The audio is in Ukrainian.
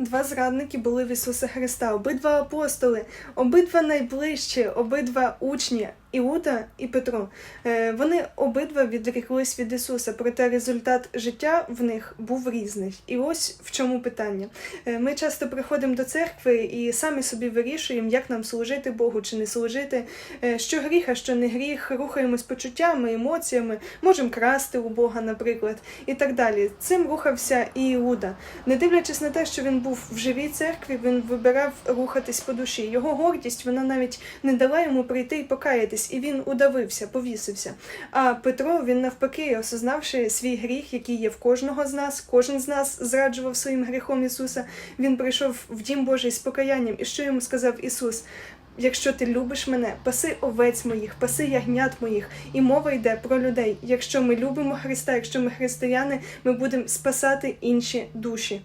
два зрадники були в Ісуса Христа, обидва апостоли, обидва найближчі, обидва учні. Іуда і Петро. Е, Вони обидва відріклись від Ісуса, проте результат життя в них був різний. І ось в чому питання. Е, Ми часто приходимо до церкви і самі собі вирішуємо, як нам служити Богу чи не служити, е, що гріх, а що не гріх, рухаємось почуттями, емоціями, можемо красти у Бога, наприклад, і так далі. Цим рухався і Іуда. Не дивлячись на те, що він був в живій церкві, він вибирав рухатись по душі. Його гордість вона навіть не дала йому прийти і покаятись, і він удавився, повісився. А Петро, він навпаки, осознавши свій гріх, який є в кожного з нас, кожен з нас зраджував своїм гріхом Ісуса. Він прийшов в дім Божий з покаянням. І що йому сказав Ісус? Якщо ти любиш мене, паси овець моїх, паси ягнят моїх. І мова йде про людей. Якщо ми любимо Христа, якщо ми християни, ми будемо спасати інші душі.